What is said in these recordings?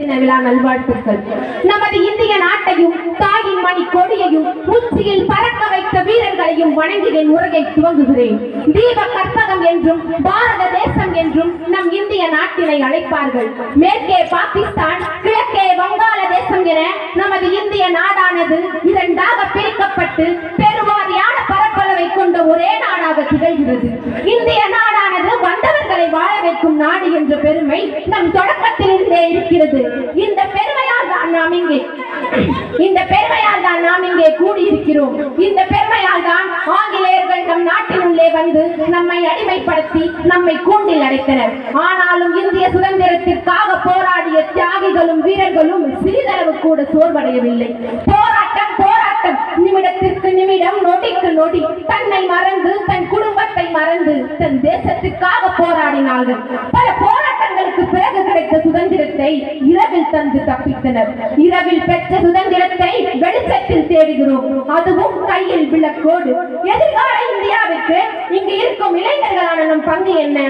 விழா நல்வாழ்த்துக்கள். நமது இந்திய நாட்டையும் தாயின் மணி கொடியையும் உச்சியில் பறக்க வைத்த வீரர்களையும் வணங்கினேன் உரையை துவங்குகிறேன். தீப கற்பகம் என்றும் பாரத தேசம் என்றும் நம் இந்திய நாட்டினை அழைப்பார்கள். மேற்கே பாகிஸ்தான் கிழக்கே வங்காள தேசம் என நமது இந்திய நாடானது இரண்டாக பிரிக்கப்பட்டு பெருவாரியான பரப்பளவை கொண்ட ஒரே நாடாக திகழ்கிறது. இந்திய நாடானது வந்தவர்களை வாழ வைக்கும் நாடு என்ற பெருமை நம் தொடக்கத்திலிருந்தே இருக்கிறது. இந்த பெருமையால் தான் நாம் இங்கே இந்த பெருமையால் தான் நாம் இங்கே கூடியிருக்கிறோம். இந்த பெருமையால் தான் ஆங்கிலேயர்கள் நம் நாட்டினுள்ளே வந்து நம்மை அடிமைப்படுத்தி நம்மை கூண்டில் அடைத்தனர். ஆனாலும் இந்திய சுதந்திரத்திற்காக போராடிய தியாகிகளும் வீரர்களும் சிறிதளவு கூட சோர்வடையவில்லை. போராட்டம் போராட்டம் நிமிடத்திற்கு நிமிடம் நொடிக்கு நொடி. தன்னை மறந்து தன் குடும்பத்தை மறந்து தன் தேசத்துக்காக போராடினார்கள். பல போராட்டங்களுக்கு பிறகு கிடைத்த சுதந்திரத்தை இரவில் தந்து தப்பித்தனர். இரவில் பெற்ற சுதந்திரத்தை வெளிச்சத்தில் தேடுகிறோம். அதுவும் கையில் விளக்கோடு. எதிர்கால இந்தியாவுக்கு இங்கு இருக்கும் இளைஞர்களான நம் பங்கு என்ன?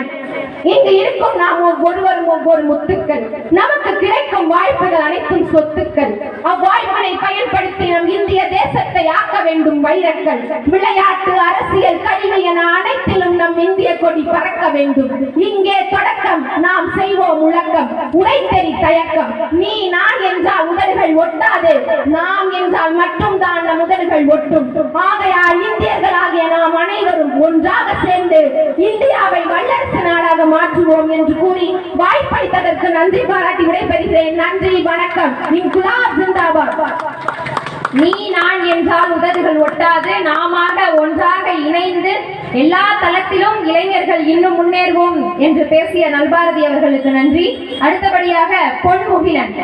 இங்கு இருக்கும் நாம் ஒவ்வொருவரும் ஒவ்வொரு முத்துக்கள். நமக்கு கிடைக்கும் வாய்ப்புகள் அனைத்தும் சொத்துக்கள். அவ்வாய்ப்பினை பயன்படுத்தி நம் இந்திய தேசத்தை ஆக்க வேண்டும் வைரக்கள் விளையாட்டு அரசியல் கல்வி என அனைத்திலும் நம் இந்திய கொடி பறக்க வேண்டும். இங்கே தொடக்கம் நாம் செய்வோம் முழக்கம். உழைத்த தயக்கம். நீ நான் என்றால் உதடுகள் ஒட்டாது. நாம் என்றால் மட்டும்தான் நம் உதடுகள் ஒட்டும். ஆகையால் இந்தியர்களாகிய நாம் அனைவரும் ஒன்றாக சேர்ந்து இந்தியாவை வல்லரசு நாடாக மாற்றுவோம் என்று கூறி வாய்ப்பளித்ததற்கு நன்றி பாராட்டி விடைபெறுகிறேன். நன்றி வணக்கம். இன்குலாப் ஜிந்தாபாத். நீ நான் என்றால் உதடுகள் ஒட்டாது நாமாக ஒன்றாக இணைந்து எல்லா தளத்திலும் இளைஞர்கள் இன்னும் முன்னேறுவோம் என்று பேசிய நல்பாரதி அவர்களுக்கு நன்றி. அடுத்தபடியாக பொன்முகிலன்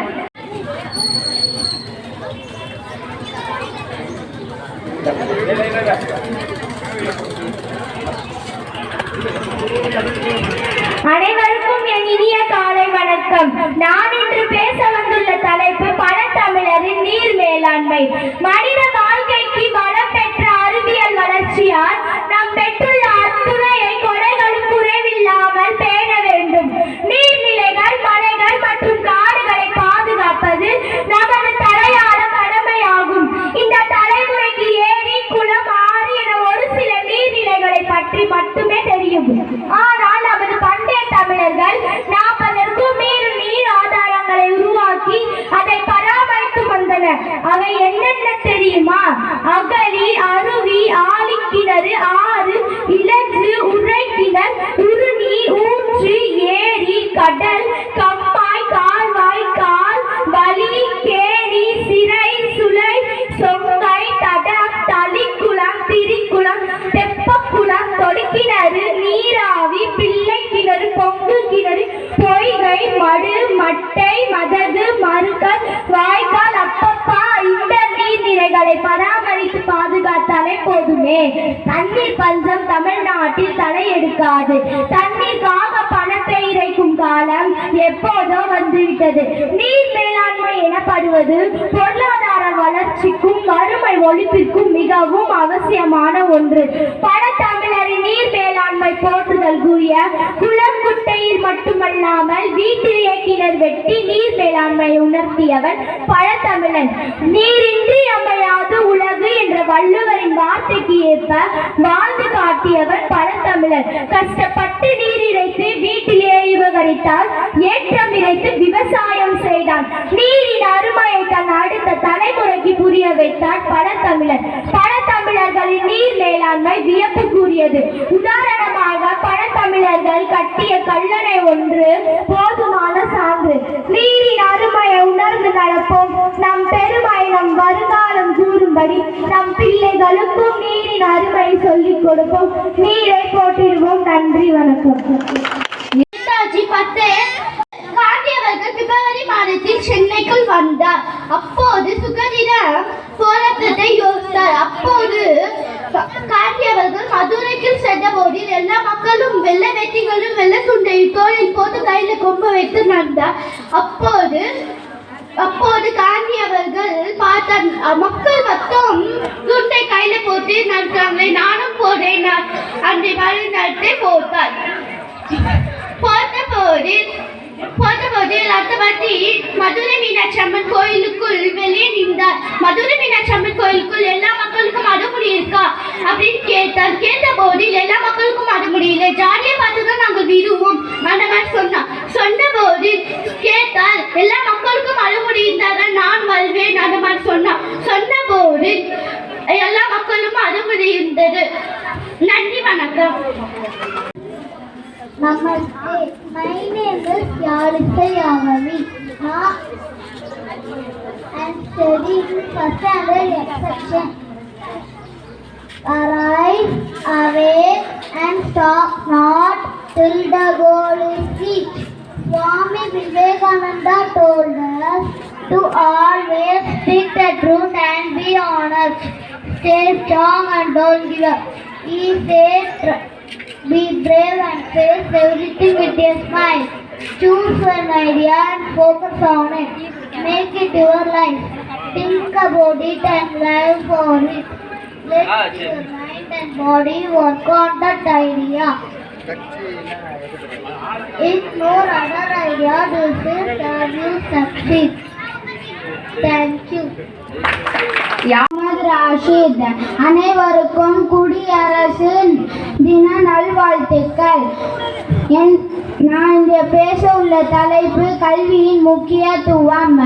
அனைவருக்கும் என் இனிய காலை வணக்கம். நான் இன்று பேச வந்துள்ள தலைப்பு தமிழரின் நீர் மேலாண்மை. மனித வாழ்க்கைக்கு வளம் பெற்ற அறிவியல் வளர்ச்சியால் நாம் பெற்றுள்ள அத்துணையை கொடைகளும் குறைவில்லாமல் பேண வேண்டும் நீர்நிலைகள் மலைகள் மற்றும் காடுகளை பாதுகாப்பது நமது தலையாள கடமையாகும் இந்த தலைமுறைக்கு ஏரி குளம் ஆறு என ஒரு சில நீர்நிலைகளை பற்றி மட்டுமே தெரியும் ஆனால் நமது பண்டைய தமிழர்கள் நாற்பதற்கும் மீறும் நீர் ஆதாரங்களை உருவாக்கி அதை பராமரித்து வந்தனர் அவை என்னென்ன தெரியுமா அகழி அருவி ஆழிக்கிணறு ஆறு இலஞ்சு உரைக்கிணர் உருணி ஊற்று ஏரி கடல் கப்பாய் கால்வாய் கால் வலி கேணி சிறை சுலை சொங்கை தடம் தளிக்குளம் திரிக்குளம் தெப்பக்குளம் தொடுக்கிணறு நீராவி பிள்ளை கிணறு பொங்கு கிணறு பொய்கை மடு மட்டை மதகு மறுக்கல் வாய்க்கால் அப்பப்பா இந்த நீர்நிலைகளை பராமரித்து பாதுகாத்தாலே போதுமே. தண்ணீர் பஞ்சம் தமிழ்நாட்டில் தலையெடுக்காது தண்ணீருக்காக பணத்தை இறைக்கும் எப்போதோ வந்துவிட்டது. நீர் மேலாண்மை எனப்படுவது பொருளாதார வளர்ச்சிக்கும் வறுமை ஒழிப்பிற்கும் மிகவும் அவசியமான ஒன்று. பழத்தமிழரின் நீர் மேலாண்மை போற்றுதல் கூறிய குளம் குட்டையில் மட்டுமல்லாமல் வீட்டிலேயே கிணறு வெட்டி நீர் மேலாண்மை உணர்த்தியவர் பழத்தமிழன். நீரின்றி அமையாது உலகு என்ற வள்ளுவரின் வார்த்தைக்கு ஏற்ப வாழ்ந்து காட்டியவர் பழத்தமிழன் கஷ்டப்பட்டு நீர் இறைத்து வீட்டிலே விவகரித்தால் ஏற்றம் இறைத்து விவசாயம் செய்தான். நீரின் அருமையை தன் அடுத்த தலைமுறைக்கு புரிய வைத்தார் பழத்தமிழன் பழத்தமிழர்களின் நீர் மேலாண்மை வியப்புக்குரியது. உதாரணமாக பழத்தமிழர்கள் கட்டிய கல்லணை ஒன்று போதுமான சான்று. நீரின் அருமையை உணர்ந்து நடப்போம். நம் பெருமை நம் வருங்காலம் கூறும்படி நம் பிள்ளைகளுக்கும் நீரின் அருமை சொல்லிக் கொடுப்போம். நீரை போட்டிடுவோம் நன்றி வணக்கம் நேதாஜி பத்து காந்தி அவர்கள் பிப்ரவரி மாதத்தில் சென்னைக்குள் வந்தார் அப்போது சுகதின போராட்டத்தை யோசித்தார் அப்போது கா- காந்தி அவர்கள் மதுரைக்கு சென்றபோது எல்லா மக்களும் வெள்ளை வேட்டிகளும் வெள்ளை துண்டை தோளில் போட்டு கையில கொம்பு வைத்து நடந்தார். அப்போது அப்போது காந்தி அவர்கள் பார்த்தார் மக்கள் மொத்தம் துண்டை கையில போட்டு நடக்கிறாங்களே நானும் போறேன் அன்றை மாதிரி நடத்தி போட்டார். பார்த்தபோது போது மதுரை மீனாட்சி அம்மன் கோயிலுக்குள் வெளியே நின்றார். மதுரை மீனாட்சி அம்மன் கோயிலுக்குள் எல்லா மக்களுக்கும் அடமுடி இருக்கா? அப்படின்னு கேட்டார். கேட்டபோது எல்லா மக்களுக்கும் அடமுடி இல்லை. ஜாலியை பார்த்து தான் நாங்கள் விடுவோம் அந்த மாதிரி சொன்னார் சொன்னபோது கேட்டால் எல்லா மக்களுக்கும் அடமுடி இருந்தால் நான் வருவேன் அந்த மாதிரி சொன்னார் சொன்னபோது எல்லா மக்களும் அடமுடி இருந்தது. நன்றி வணக்கம். Namaste. My name is Yarisa Am studying first standard section. Arise, awake, and stop not till the goal is reached. Swami Vivekananda told us to always speak the truth and be honest. Stay strong and don't give up. He said, be brave and face everything with a smile. Choose an idea and focus on it. Make it your life. Think about it and live for it. Let your mind and body work on that idea. If no other idea does it, then you succeed. Thank you. Mohammed Rashid அனைவருக்கும் குடியரசு தின நல்வாழ்த்துக்கள் என் நான் இங்கே பேச உள்ள தலைப்பு கல்வியின் முக்கியத்துவம்.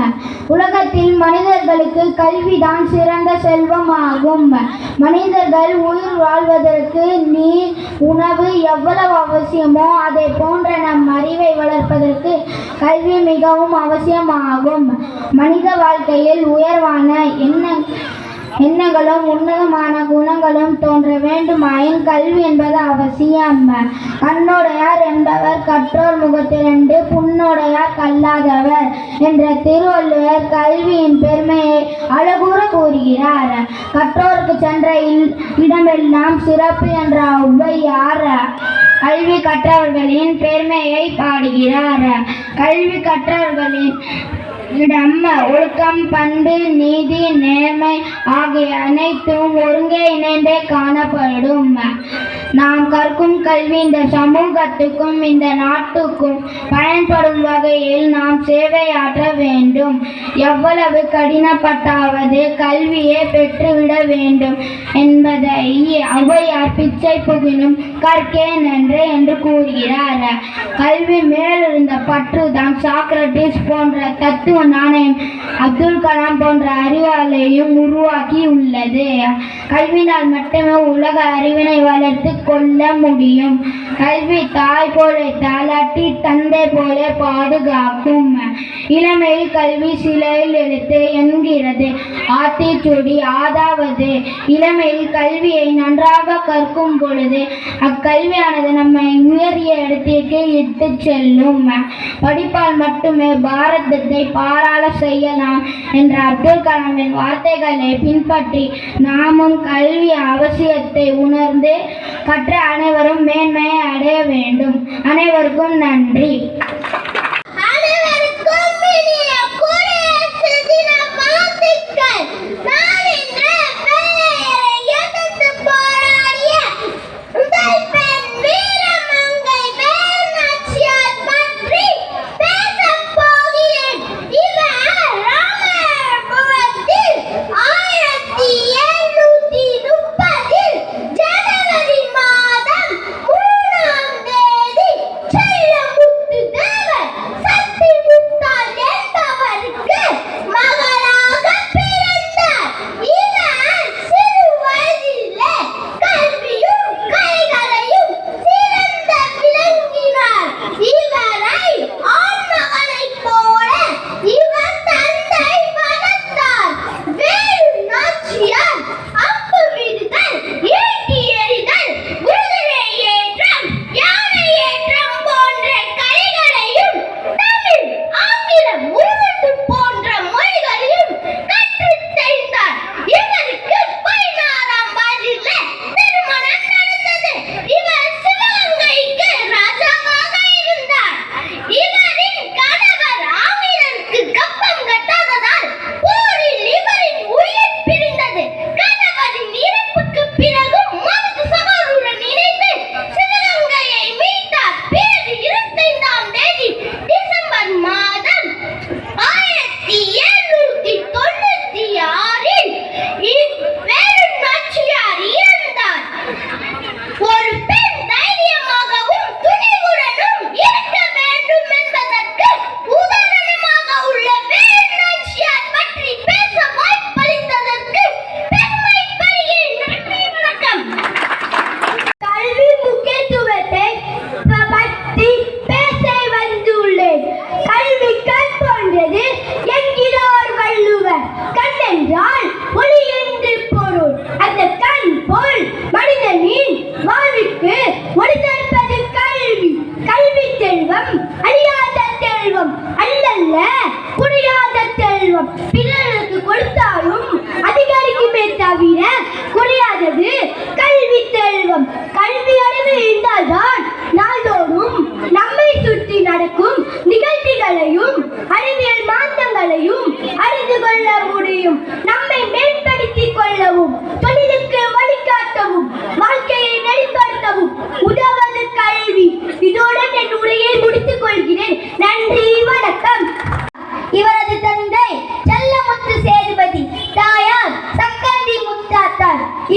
உலகத்தில் மனிதர்களுக்கு கல்விதான் சிறந்த செல்வமாகும். மனிதர்கள் உயிர் வாழ்வதற்கு நீர் உணவு எவ்வளவு அவசியமோ அதை போன்ற நம் அறிவை வளர்ப்பதற்கு கல்வி மிகவும் அவசியமாகும். மனித வாழ்க்கையில் உயர்வான என்ன எண்ணங்களும் உன்னதமான குணங்களும் தோன்ற வேண்டுமாயின் கல்வி என்பது அவசியம். கண்ணுடையார் என்பவர் கற்றோர் முகத்திரண்டு புண்ணுடையார் கல்லாதவர் என்ற திருவள்ளுவர் கல்வியின் பெருமையை அழகூற கூறுகிறார். கற்றோருக்கு சென்ற இடமெல்லாம் சிறப்பு என்ற ஔவையார் கல்வி கற்றவர்களின் பெருமையை பாடுகிறார். கல்வி கற்றவர்களின் இடம் ஒழுக்கம் பண்பு நீதி நேர்மை ஆகிய அனைத்தும் ஒருங்கே இணைந்தே காணப்படும். நாம் கற்கும் கல்வி இந்த சமூகத்துக்கும் இந்த நாட்டுக்கும் பயன்படும் வகையில் நாம் சேவையாற்ற வேண்டும். எவ்வளவு கடினப்பட்டாவது கல்வியே பெற்றுவிட வேண்டும் என்பதை ஔவையார் பிச்சை புகினும் கற்கேன் என்று என்று கூறுகிறார். கல்வி மேலிருந்த பற்று தான் சாக்ரட்டிஸ் போன்ற தத்துவ நாணயம் அப்துல் கலாம் போன்ற அறிவாளையும் உருவாக்கி உள்ளது கல்வினால் மட்டுமே உலக அறிவினை வளர்த்து கொள்ள முடியும். கல்வி தாய் போல தாளாட்டி தந்தை போல பாதுகாக்கும். இளமையில் கல்வி சிலையில் எழுத்து என்கிறது. ஆத்திச்சுடி ஆதாவது. இளமையில் கல்வியை நன்றாக கற்கும் பொழுது அக்கல்வியானது நம்மை உயரிய இடத்திற்கு இட்டு செல்லும். படிப்பால் மட்டுமே பாரதத்தை பா பாராள செய்யலாம் என்ற அப்துல் கலாமின் வார்த்தைகளை பின்பற்றி நாமும் கல்வி அவசியத்தை உணர்ந்து கற்ற அனைவரும் மேன்மையை அடைய வேண்டும். அனைவருக்கும் நன்றி.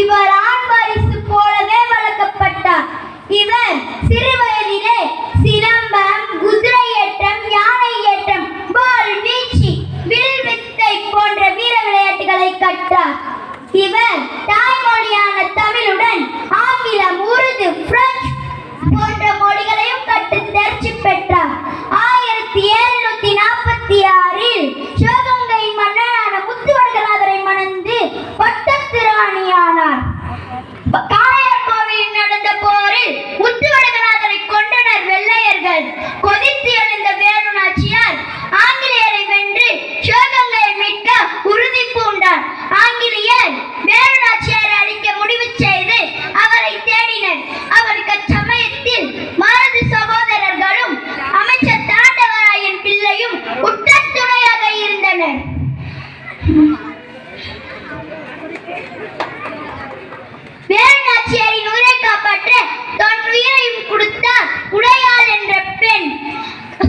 But I. Canadá.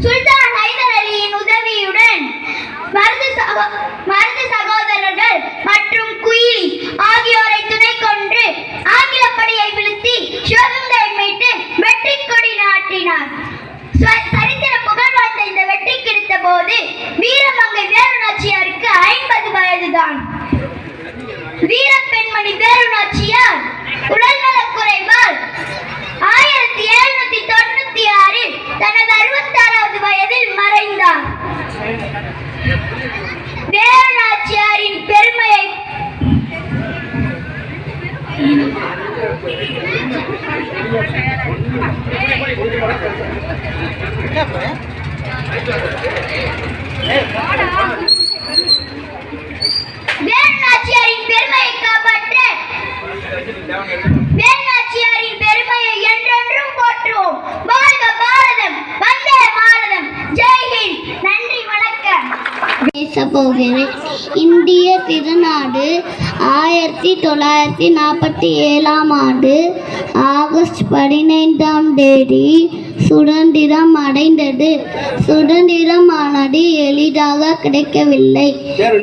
சுல்தான் ஹைதர் அலியின் உதவியுடன் மருது மருது சகோதரர்கள் மற்றும் குயிலி ஆகியோரை துணை கொண்டு ஆங்கில படையை வீழ்த்தி சிவகங்கை மீட்டு வெற்றி கொடி நாட்டினார். சரித்திர புகழ் வாய்ந்த இந்த வெற்றி கிடைத்த போது வீரமங்கை வேலுநாச்சியாருக்கு ஐம்பது வயதுதான். வீர பெண்மணி வேலுநாச்சியார் உடல்நலக் குறைவால் ஆயிரத்தி எழுநூத்தி தொண்ணூத்தி ஆறில் தனது அறுபத்தாறு வயதில் மறைந்தார் வேலுநாச்சியாரின் பெருமையை வேலுநாச்சியாரின் பெருமையை காப்பாற்ற வேலுநாச்சியாரின் பெருமையை என்றென்றும் போற்றுவோம் வாழ்க பாரதம் வந்தே பாரதம் ஜெய்ஹிந்த் நன்றி வணக்கம் பேச போகிறேன் இந்திய திருநாடு ஆயிரத்தி தொள்ளாயிரத்தி நாற்பத்தி ஏழாம் ஆண்டு ஆகஸ்ட் பதினைந்தாம் தேதி சுதந்திரம் அடைந்தது. சுதந்திரமானது எளிதாக கிடைக்கவில்லை.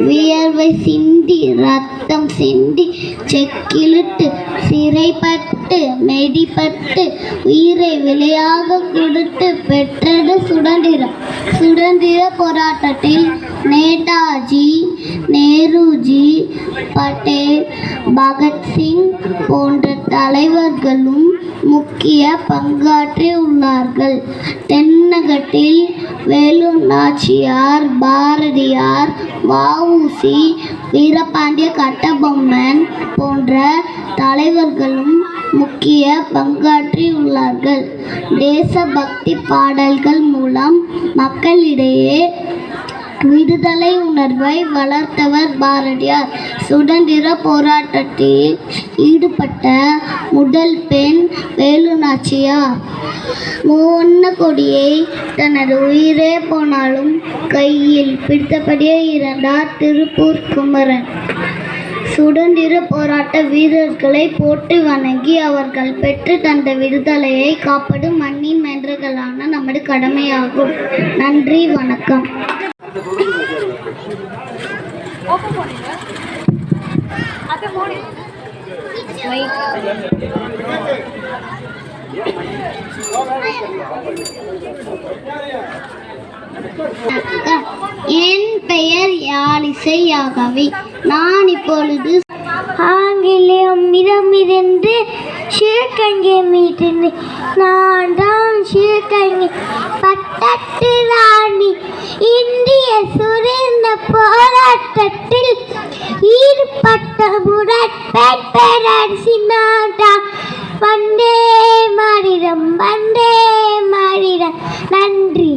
வியர்வை சிந்தி ரத்தம் சிந்தி செக்கிழுட்டு சிறைப்பட்டு மெடிப்பட்டு உயிரை விலையாக கொடுத்து பெற்றது சுதந்திரம். சுதந்திர போராட்டத்தில் நேதாஜி நேருஜி பட்டேல் பகத்சிங் போன்ற தலைவர்களும் முக்கிய பங்காற்றி உள்ளார்கள் தென்னகத்தில் வேலு நாச்சியார் பாரதியார் வஉசி வீரபாண்டிய கட்டபொம்மன் போன்ற தலைவர்களும் முக்கிய பங்காற்றி உள்ளார்கள் தேசபக்தி பாடல்கள் மூலம் மக்களிடையே விடுதலை உணர்வை வளர்த்தவர் பாரதியார். சுதந்திர போராட்டத்தில் ஈடுபட்ட முதல் பெண் வேலுநாச்சியார். மூவண்ண கொடியை தனது உயிரே போனாலும் கையில் பிடித்தபடியே இறந்தார் திருப்பூர் குமரன். சுதந்திர போராட்ட வீரர்களை போட்டு வணங்கி அவர்கள் பெற்று தந்த விடுதலையை காப்பது மண்ணின் மென்றர்களான நமது கடமையாகும். நன்றி வணக்கம் வணக்கம். என் பெயர் யாழிசை யாகவி. நான் இப்பொழுது ஆங்கிலேயம் மிதமிதென்று சிறுகங்கை மீட்டேன் நான் தான் சிறுகங்கை தட்டு ராணி இந்திய சுரேந்த போராட்டத்தில் ஈடுபட்ட பெண் பேரரசி நான் வந்தே மாறிடம் வந்தே மாறிடம் நன்றி.